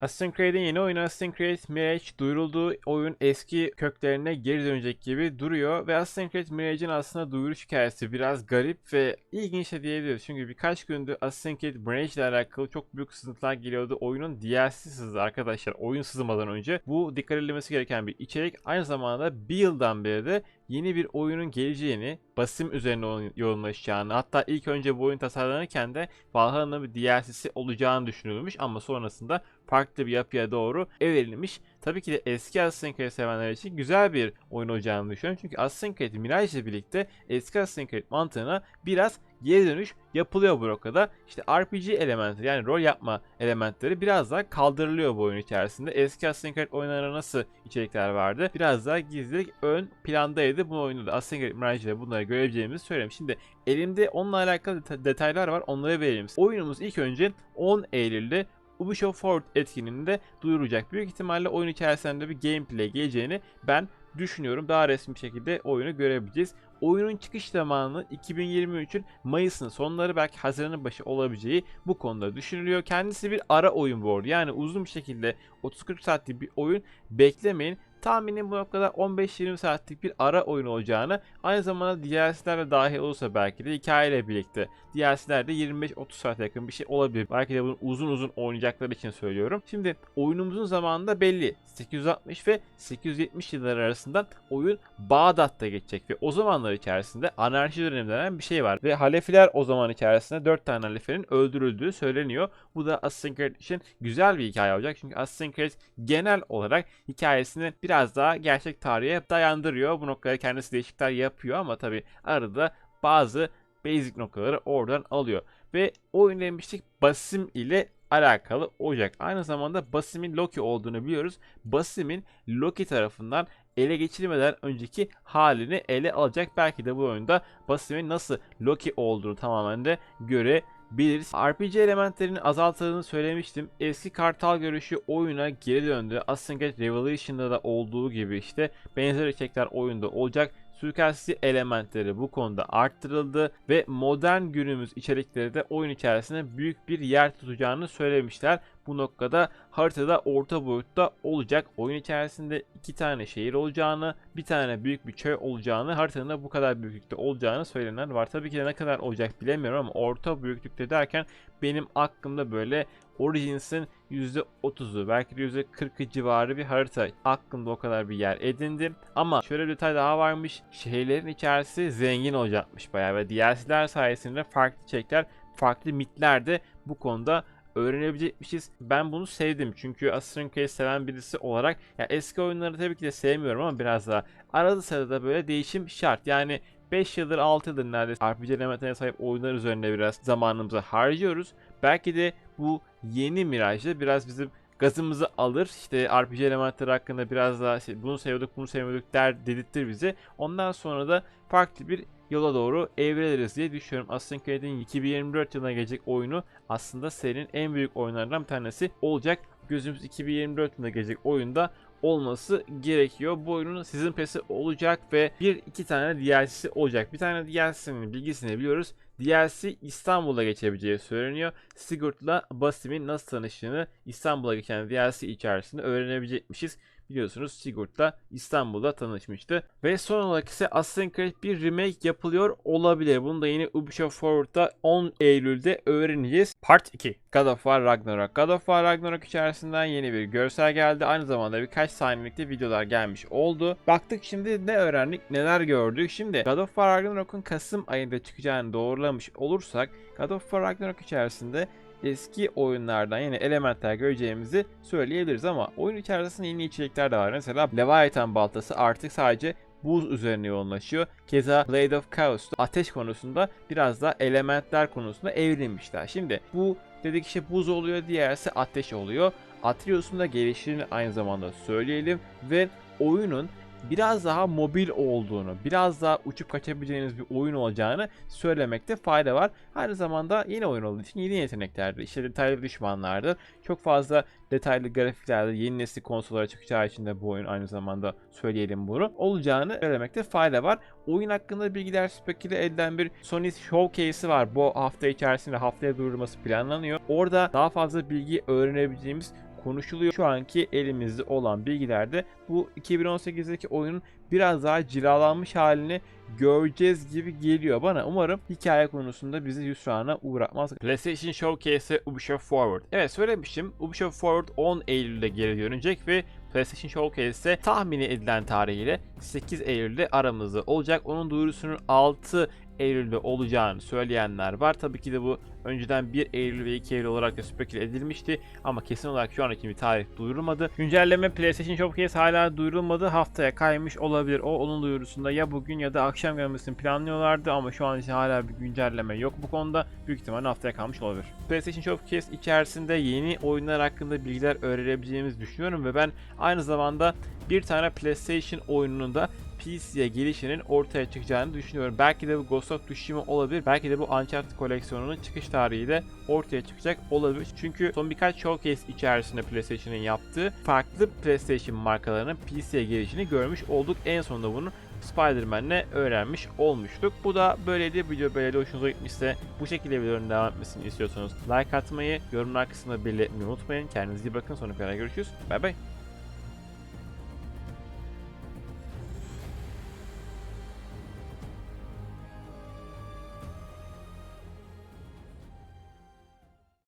Assassin's Creed'in yeni oyunu Assassin's Creed Mirage duyurulduğu oyun eski köklerine geri dönecek gibi duruyor ve Assassin's Creed Mirage'in aslında duyuruş hikayesi biraz garip ve ilginç de diyebiliriz. Çünkü birkaç gündür Assassin's Creed Mirage ile alakalı çok büyük sızıntılar geliyordu. Oyunun DLC sızdı arkadaşlar. Oyun sızmadan önce. Bu dikkat edilmesi gereken bir içerik. Aynı zamanda bir yıldan beri de yeni bir oyunun geleceğini, basım üzerine yoğunlaşacağını, hatta ilk önce bu oyun tasarlanırken de Valhalla'nın bir DLC'si olacağını düşünülmüş ama sonrasında farklı bir yapıya doğru evrilmiş. Tabii ki de eski Assassin's Creed sevenler için güzel bir oyun olacağını düşünüyorum. Çünkü Assassin's Creed Mirage ile birlikte eski Assassin's Creed mantığına biraz geri dönüş yapılıyor bu noktada. İşte RPG elementi yani rol yapma elementleri biraz daha kaldırılıyor bu oyun içerisinde. Eski Assassin's Creed nasıl içerikler vardı? Biraz daha gizlilik ön plandaydı. Bu oyunda da Assassin's Creed Mirage ile bunları görebileceğimizi söyleyeyim. Şimdi elimde onunla alakalı deta- detaylar var. Onları verelim. Oyunumuz ilk önce 10 Eylül'de Ubisoft Forward etkinliğinde duyuracak. Büyük ihtimalle oyun içerisinde bir gameplay geleceğini ben düşünüyorum. Daha resmi şekilde oyunu görebileceğiz. Oyunun çıkış zamanı 2023'ün Mayıs'ın sonları belki Haziran'ın başı olabileceği bu konuda düşünülüyor. Kendisi bir ara oyun bu arada. Yani uzun bir şekilde 30-40 saatlik bir oyun beklemeyin. Tahminim bu noktada 15-20 saatlik bir ara oyun olacağını aynı zamanda DLC'ler de dahil olursa belki de hikayeyle birlikte DLC'ler de 25-30 saate yakın bir şey olabilir. Belki de bunu uzun uzun oynayacakları için söylüyorum. Şimdi oyunumuzun zamanı da belli. 860 ve 870 yıllar arasından oyun Bağdat'ta geçecek ve o zamanlar içerisinde anarşi dönemi bir şey var. Ve halefiler o zaman içerisinde 4 tane halifenin öldürüldüğü söyleniyor. Bu da Assassin's Creed için güzel bir hikaye olacak. Çünkü Assassin's Creed genel olarak hikayesini biraz daha gerçek tarihe dayandırıyor. Bu noktada kendisi değişiklikler yapıyor ama tabi arada bazı basic noktaları oradan alıyor. Ve oyun demiştik Basim ile alakalı olacak. Aynı zamanda Basim'in Loki olduğunu biliyoruz. Basim'in Loki tarafından ele geçirilmeden önceki halini ele alacak. Belki de bu oyunda Basim'in nasıl Loki olduğunu tamamen de görebiliriz. RPG elementlerinin azaltıldığını söylemiştim. Eski kartal görüşü oyuna geri döndü. Assassin's Creed Revelation'da da olduğu gibi işte benzer içerikler oyunda olacak suikastçı elementleri bu konuda arttırıldı ve modern günümüz içerikleri de oyun içerisinde büyük bir yer tutacağını söylemişler. Bu noktada haritada orta boyutta olacak. Oyun içerisinde iki tane şehir olacağını, bir tane büyük bir köy olacağını, haritanın da bu kadar büyüklükte olacağını söylenenler var. Tabii ki de ne kadar olacak bilemiyorum ama orta büyüklükte derken benim aklımda böyle Origins'in %30'u belki de %40'ı civarı bir harita aklımda o kadar bir yer edindi. Ama şöyle bir detay daha varmış. Şehirlerin içerisi zengin olacakmış bayağı ve DLC'ler sayesinde farklı çekler, farklı mitler de bu konuda öğrenebilecekmişiz. Ben bunu sevdim çünkü Creed seven birisi olarak ya eski oyunları tabii ki de sevmiyorum ama biraz daha arada sırada böyle değişim şart. Yani 5 yıldır 6 yıldır neredeyse RPG elementlerine sahip oyunlar üzerinde biraz zamanımızı harcıyoruz. Belki de bu yeni Mirage'da biraz bizim gazımızı alır. İşte RPG elementleri hakkında biraz daha işte bunu seviyorduk bunu sevmiyorduk der dedirtir bizi. Ondan sonra da farklı bir yola doğru evriliriz diye düşünüyorum. Assassin's Creed'in 2024 yılına gelecek oyunu aslında serinin en büyük oyunlarından bir tanesi olacak. Gözümüz 2024 yılına gelecek oyunda olması gerekiyor. Bu oyunun sizin pesi olacak ve bir iki tane DLC'si olacak. Bir tane DLC'nin bilgisini biliyoruz. DLC İstanbul'a geçebileceği söyleniyor. Sigurd'la Basim'in nasıl tanıştığını İstanbul'a geçen DLC içerisinde öğrenebilecekmişiz. Biliyorsunuz Sigurd'la İstanbul'da tanışmıştı. Ve son olarak ise Assassin's Creed bir remake yapılıyor olabilir. Bunu da yine Ubisoft Forward'da 10 Eylül'de öğreneceğiz. Part 2. God of War Ragnarok. God of War Ragnarok içerisinden yeni bir görsel geldi. Aynı zamanda birkaç saniyelik de videolar gelmiş oldu. Baktık şimdi ne öğrendik, neler gördük. Şimdi God of War Ragnarok'un Kasım ayında çıkacağını doğrulamış olursak God of War Ragnarok içerisinde eski oyunlardan yine elementler göreceğimizi söyleyebiliriz ama oyun içerisinde yeni içerikler de var. Mesela Leviathan baltası artık sadece buz üzerine yoğunlaşıyor. Keza Blade of Chaos ateş konusunda biraz da elementler konusunda evrilmişler. Şimdi bu dedik işte buz oluyor, diğerisi ateş oluyor. Atreus'un da gelişini aynı zamanda söyleyelim ve oyunun biraz daha mobil olduğunu, biraz daha uçup kaçabileceğiniz bir oyun olacağını söylemekte fayda var. Aynı zamanda yeni oyun olduğu için yeni yeteneklerdir. İşte detaylı düşmanlardır. Çok fazla detaylı grafiklerdir. Yeni nesil konsollara çıkacağı için de bu oyun aynı zamanda söyleyelim bunu. Olacağını söylemekte fayda var. Oyun hakkında bilgiler speküle edilen bir Sony Showcase'i var. Bu hafta içerisinde haftaya duyurulması planlanıyor. Orada daha fazla bilgi öğrenebileceğimiz konuşuluyor. Şu anki elimizde olan bilgilerde bu 2018'deki oyunun biraz daha cilalanmış halini göreceğiz gibi geliyor bana. Umarım hikaye konusunda bizi hüsrana uğratmaz. PlayStation Showcase'e Ubisoft Forward. Evet söylemiştim. Ubisoft Forward 10 Eylül'de geri dönecek ve PlayStation Showcase'e tahmini edilen tarihiyle 8 Eylül'de aramızda olacak. Onun duyurusunun 6 Eylül'de olacağını söyleyenler var. Tabii ki de bu önceden 1 Eylül ve 2 Eylül olarak da speküle edilmişti ama kesin olarak şu an için bir tarih duyurulmadı. Güncelleme PlayStation Showcase hala duyurulmadı. Haftaya kaymış olabilir. O onun duyurusunda ya bugün ya da akşam gelmesini planlıyorlardı ama şu an için hala bir güncelleme yok bu konuda. Büyük ihtimalle haftaya kalmış olabilir. PlayStation Showcase içerisinde yeni oyunlar hakkında bilgiler öğrenebileceğimizi düşünüyorum ve ben aynı zamanda bir tane PlayStation oyununun da PC'ye gelişinin ortaya çıkacağını düşünüyorum. Belki de bu Ghost of Tsushima olabilir. Belki de bu Uncharted koleksiyonunun çıkış tarihi de ortaya çıkacak olabilir. Çünkü son birkaç showcase içerisinde PlayStation'ın yaptığı farklı PlayStation markalarının PC'ye gelişini görmüş olduk. En sonunda bunu Spider-Man'le öğrenmiş olmuştuk. Bu da böyleydi. Video böyle hoşunuza gitmişse bu şekilde videoların devam etmesini istiyorsanız like atmayı, yorumlar kısmında belirtmeyi unutmayın. Kendinize iyi bakın. Sonraki videoda görüşürüz. Bay bay.